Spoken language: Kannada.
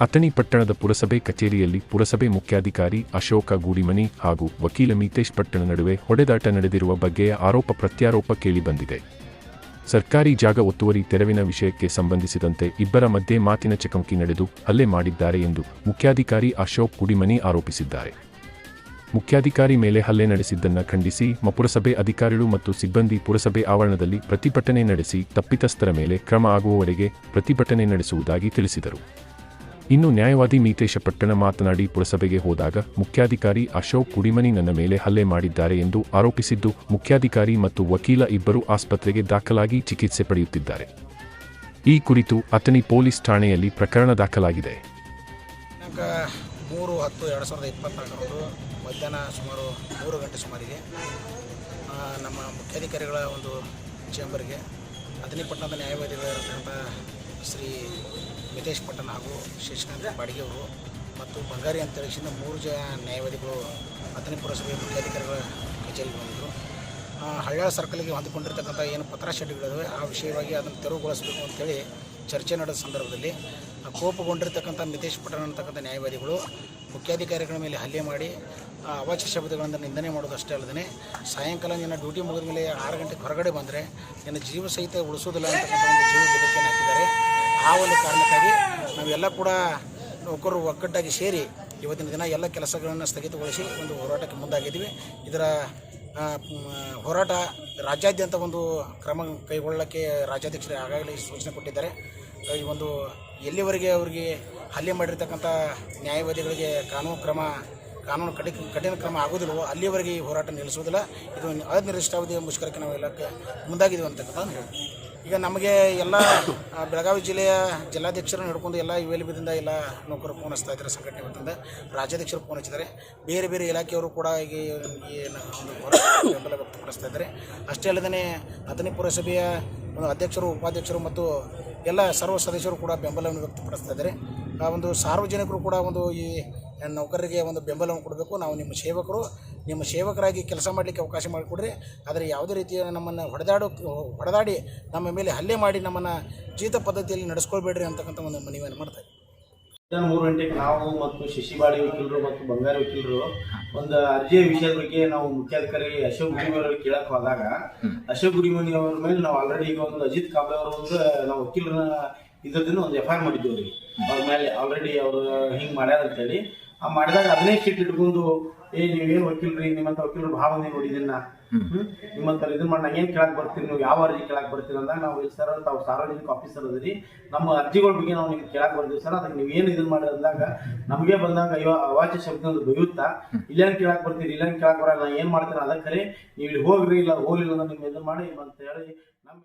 ಅಥಣಿ ಪಟ್ಟಣದ ಪುರಸಭೆ ಕಚೇರಿಯಲ್ಲಿ ಪುರಸಭೆ ಮುಖ್ಯಾಧಿಕಾರಿ ಅಶೋಕ ಗೂಡಿಮನಿ ಹಾಗೂ ವಕೀಲ ಮೀತೇಶ್ ಪಟ್ಟಣ ನಡುವೆ ಹೊಡೆದಾಟ ನಡೆದಿರುವ ಬಗ್ಗೆಯ ಆರೋಪ ಪ್ರತ್ಯಾರೋಪ ಕೇಳಿಬಂದಿದೆ. ಸರ್ಕಾರಿ ಜಾಗ ಒತ್ತುವರಿ ತೆರವಿನ ವಿಷಯಕ್ಕೆ ಸಂಬಂಧಿಸಿದಂತೆ ಇಬ್ಬರ ಮಧ್ಯೆ ಮಾತಿನ ಚಕಮಕಿ ನಡೆದು ಹಲ್ಲೆ ಮಾಡಿದ್ದಾರೆ ಎಂದು ಮುಖ್ಯಾಧಿಕಾರಿ ಅಶೋಕ್ ಗುಡಿಮನಿ ಆರೋಪಿಸಿದ್ದಾರೆ. ಮುಖ್ಯಾಧಿಕಾರಿ ಮೇಲೆ ಹಲ್ಲೆ ನಡೆಸಿದ್ದನ್ನು ಖಂಡಿಸಿ ಮಪುರಸಭೆ ಪುರಸಭೆ ಅಧಿಕಾರಿಗಳು ಮತ್ತು ಸಿಬ್ಬಂದಿ ಪುರಸಭೆ ಆವರಣದಲ್ಲಿ ಪ್ರತಿಭಟನೆ ನಡೆಸಿ ತಪ್ಪಿತಸ್ಥರ ಮೇಲೆ ಕ್ರಮ ಆಗುವವರೆಗೆ ಪ್ರತಿಭಟನೆ ನಡೆಸುವುದಾಗಿ ತಿಳಿಸಿದರು. ಇನ್ನು ನ್ಯಾಯವಾದಿ ಮೀತೇಶ ಪಟ್ಟಣ ಮಾತನಾಡಿ ಪುರಸಭೆಗೆ ಹೋದಾಗ ಮುಖ್ಯಾಧಿಕಾರಿ ಅಶೋಕ್ ಕುಡಿಮನಿ ನನ್ನ ಮೇಲೆ ಹಲ್ಲೆ ಮಾಡಿದ್ದಾರೆ ಎಂದು ಆರೋಪಿಸಿದ್ದು ಮುಖ್ಯಾಧಿಕಾರಿ ಮತ್ತು ವಕೀಲ ಇಬ್ಬರು ಆಸ್ಪತ್ರೆಗೆ ದಾಖಲಾಗಿ ಚಿಕಿತ್ಸೆ ಪಡೆಯುತ್ತಿದ್ದಾರೆ. ಈ ಕುರಿತು ಅತನಿ ಪೊಲೀಸ್ ಠಾಣೆಯಲ್ಲಿ ಪ್ರಕರಣ ದಾಖಲಾಗಿದೆ. ಮೂರು ಹತ್ತು ಎರಡು ಸಾವಿರದ ಮಧ್ಯಾಹ್ನ ಸುಮಾರು ಮೂರು ಗಂಟೆ ಸುಮಾರಿಗೆ ನಮ್ಮ ಮುಖ್ಯಾಧಿಕಾರಿಗಳ ಒಂದು ಚೇಂಬರ್ಗೆ ಅಥಣಿ ಪಟ್ಟಣದ ನ್ಯಾಯವಾದಿಗಳಿರತಕ್ಕಂಥ ಶ್ರೀ ಮಿತೇಶ್ ಪಟ್ಟಣ ಹಾಗೂ ಶಶಿಕಾಂತ್ ಬಾಡಿಗೆ ಅವರು ಮತ್ತು ಬಂಗಾರಿ ಅಂತ ಮೂರು ಜನ ನ್ಯಾಯವಾದಿಗಳು ಅಥಣಿ ಪುರಸಭೆ ಮುಖ್ಯಾಧಿಕಾರಿಗಳ ಕಚೇರಿಗೆ ಬಂದಿದ್ದರು ಹಳ್ಯಾಳ ಸರ್ಕಲ್ಗೆ ಹೊಂದಿಕೊಂಡಿರ್ತಕ್ಕಂಥ ಏನು ಪತ್ರ ಶೆಡ್ಗಳಿವೆ ಆ ವಿಷಯವಾಗಿ ಅದನ್ನು ತೆರವುಗೊಳಿಸಬೇಕು ಅಂತೇಳಿ ಚರ್ಚೆ ನಡೆದ ಸಂದರ್ಭದಲ್ಲಿ ಕೋಪಗೊಂಡಿರ್ತಕ್ಕಂಥ ಮಿತೇಶ್ ಪಟ್ಟಣ ಅಂತಕ್ಕಂಥ ನ್ಯಾಯವಾದಿಗಳು ಮುಖ್ಯಾಧಿಕಾರಿಗಳ ಮೇಲೆ ಹಲ್ಲೆ ಮಾಡಿ ಆ, ಅವಾಚ್ಯ ಶಬ್ದಗಳಿಂದ ನಿಂದನೆ ಮಾಡೋದಷ್ಟೇ ಅಲ್ಲದೆ ಸಾಯಂಕಾಲ ನಿನ್ನ ಡ್ಯೂಟಿ ಮುಗಿದ ಮೇಲೆ ಆರು ಗಂಟೆಗೆ ಹೊರಗಡೆ ಬಂದರೆ ನಿನ್ನ ಜೀವ ಸಹಿತ ಉಳಿಸೋದಿಲ್ಲ ಅಂತಕ್ಕಂಥ ಒಂದು ಜೀವ ಬೆದರಿಕೆಯನ್ನು ಹಾಕಿದ್ದಾರೆ. ಆ ಒಂದು ಕಾರಣಕ್ಕಾಗಿ ನಾವೆಲ್ಲ ಕೂಡ ನೌಕರರು ಒಗ್ಗಟ್ಟಾಗಿ ಸೇರಿ ಇವತ್ತಿನ ದಿನ ಎಲ್ಲ ಕೆಲಸಗಳನ್ನು ಸ್ಥಗಿತಗೊಳಿಸಿ ಒಂದು ಹೋರಾಟಕ್ಕೆ ಮುಂದಾಗಿದ್ದೀವಿ. ಇದರ ಹೋರಾಟ ರಾಜ್ಯಾದ್ಯಂತ ಒಂದು ಕ್ರಮ ಕೈಗೊಳ್ಳಕ್ಕೆ ರಾಜ್ಯಾಧ್ಯಕ್ಷರು ಆಗಾಗಲೇ ಸೂಚನೆ ಕೊಟ್ಟಿದ್ದಾರೆ. ಈ ಒಂದು ಎಲ್ಲಿವರೆಗೆ ಅವರಿಗೆ ಹಲ್ಲೆ ಮಾಡಿರ್ತಕ್ಕಂಥ ನ್ಯಾಯವಾದಿಗಳಿಗೆ ಕಾನೂನು ಕ್ರಮ, ಕಾನೂನು ಕಠಿಣ ಕಠಿಣ ಕ್ರಮ ಆಗೋದಿಲ್ಲವೋ ಅಲ್ಲಿವರೆಗೆ ಈ ಹೋರಾಟ ನಿಲ್ಲಿಸುವುದಿಲ್ಲ. ಇದು ಅನಿರ್ದಿಷ್ಟಾವಧಿಯ ಮುಷ್ಕರಕ್ಕೆ ನಾವು ಎಲ್ಲಕ್ಕೆ ಮುಂದಾಗಿದ್ದೀವಿ ಅಂತಕ್ಕಂಥ ಹೇಳ್ತೀವಿ ಈಗ ನಮಗೆ ಎಲ್ಲ ಬೆಳಗಾವಿ ಜಿಲ್ಲೆಯ ಜಿಲ್ಲಾಧ್ಯಕ್ಷರನ್ನು ಹಿಡ್ಕೊಂಡು ಎಲ್ಲ ಯು ಎಲ್ ಬಿದಿಂದ ಎಲ್ಲ ನೌಕರರು ಫೋನ್ ಹಚ್ತಾ ಇದ್ದಾರೆ, ಸಂಘಟನೆ ವತಿಯಿಂದ ರಾಜ್ಯಾಧ್ಯಕ್ಷರು ಫೋನ್ ಹಚ್ಚಿದ್ದಾರೆ. ಬೇರೆ ಬೇರೆ ಇಲಾಖೆಯವರು ಕೂಡ ಈಗ ಒಂದು ಬೆಂಬಲ ವ್ಯಕ್ತಪಡಿಸ್ತಾ ಇದ್ದಾರೆ. ಅಷ್ಟೇ ಅಲ್ಲದೆ ಅಥಣಿ ಪುರಸಭೆಯ ಅಧ್ಯಕ್ಷರು, ಉಪಾಧ್ಯಕ್ಷರು ಮತ್ತು ಎಲ್ಲ ಸರ್ವ ಸದಸ್ಯರು ಕೂಡ ಬೆಂಬಲವನ್ನು ವ್ಯಕ್ತಪಡಿಸ್ತಾ ಇದ್ದಾರೆ. ಆ ಒಂದು ಸಾರ್ವಜನಿಕರು ಕೂಡ ಒಂದು ಈ ನೌಕರರಿಗೆ ಒಂದು ಬೆಂಬಲವನ್ನು ಕೊಡಬೇಕು. ನಾವು ನಿಮ್ಮ ಸೇವಕರು, ನಿಮ್ಮ ಸೇವಕರಾಗಿ ಕೆಲಸ ಮಾಡಲಿಕ್ಕೆ ಅವಕಾಶ ಮಾಡಿಕೊಡ್ರಿ. ಆದರೆ ಯಾವುದೇ ರೀತಿಯ ನಮ್ಮನ್ನು ಹೊಡೆದಾಡು, ಹೊಡೆದಾಡಿ ನಮ್ಮ ಮೇಲೆ ಹಲ್ಲೆ ಮಾಡಿ ನಮ್ಮನ್ನು ಜೀತ ಪದ್ಧತಿಯಲ್ಲಿ ನಡೆಸ್ಕೊಳ್ಬೇಡ್ರಿ ಅಂತಕ್ಕಂಥ ಒಂದು ಮನವಿಯನ್ನು ಮಾಡ್ತಾ ಇದ್ದೀವಿ ಮಧ್ಯಾಹ್ನ ಮೂರು ಗಂಟೆಗೆ ನಾವು ಮತ್ತು ಶಶಿಬಾಳಿ ವಕೀಲರು ಮತ್ತು ಬಂಗಾರ ವಕೀಲರು ಒಂದು ಅರ್ಜಿಯ ವಿಷಯದ ಬಗ್ಗೆ ನಾವು ಮುಖ್ಯಾಧಿಕಾರಿ ಅಶೋಕ್ ಗುಡಿಮನಿ ಅವರಿಗೆ ಕೇಳಕ್ ಹೋದಾಗ ಅಶೋಕ್ ಗುಡಿಮನಿ ಅವರ ಮೇಲೆ ನಾವು ಆಲ್ರೆಡಿ ಈಗ ಒಂದು ಅಜಿತ್ ಕಾಂಬ್ಳೆ ಅವರು ಒಂದು ನಾವು ವಕೀಲರ ಇದ್ರದಿಂದ ಒಂದು ಎಫ್ ಐ ಆರ್ ಮಾಡಿದ್ವಿ ಅವ್ರಿಗೆ. ಅವ್ರ ಮೇಲೆ ಆಲ್ರೆಡಿ ಅವರು ಹಿಂಗೆ ಮಾಡ್ಯಾರ ಅಂತೇಳಿ ಆ ಮಾಡಿದಾಗ ಅದನ್ನೇ ಶೀಟ್ ಇಟ್ಕೊಂಡು ಏ ನೀವೇನು ವಕೀಲರಿ ನಿಮ್ಮಂತ ವಕೀಲರು ಭಾವನೆ ಮಂದಿ ನೋಡಿದ್ದೀನಿ? ನಿಮ್ಮಂತ ಇದನ್ನ ಮಾಡಿ ಏನ್ ಕೇಳಕ್ ಬರ್ತೀರಿ? ನೀವು ಯಾವ ಅರ್ಜಿ ಕೇಳಕ್ ಬರ್ತೀರಿ ಅಂದಾಗ ನಾವು ಸರ್, ತಾವು ಸಾರ್ವಜನಿಕ ಆಫೀಸರ್ ಅದರಿ. ನಮ್ಮ ಅರ್ಜಿಗಳ ಬಗ್ಗೆ ನಾವು ನಿಮ್ಗೆ ಕೇಳಕ್ ಬರ್ತೀವಿ, ಸರ್. ಅದಕ್ಕೆ ನೀವು ಏನು ಇದನ್ ಮಾಡಿ ಅಂದಾಗ ನಮಗೆ ಬಂದಾಗ ಅಯ್ಯೋ ಅವಾಚ್ಯ ಶಬ್ದ ಒಂದು ಬೈಯುತ್ತಾ ಇಲ್ಲೇನ್ ಕೇಳಕ್ ಬರ್ತೀರಿ, ಇಲ್ಲೇನ್ ಕೇಳಕ್ ಬರಲ್ಲ, ಏನ್ ಮಾಡ್ತೀರ ಅದಕ್ಕೆ ನೀವು ಇಲ್ಲಿ ಹೋಗ್ರಿ, ಇಲ್ಲ ಹೋಗ್ಲಿಲ್ಲ ಅಂದ್ರೆ ನಿಮ್ಗೆ ಇದನ್ನ ಮಾಡಿ ಅಂತ ಹೇಳಿ ನಮ್ಮ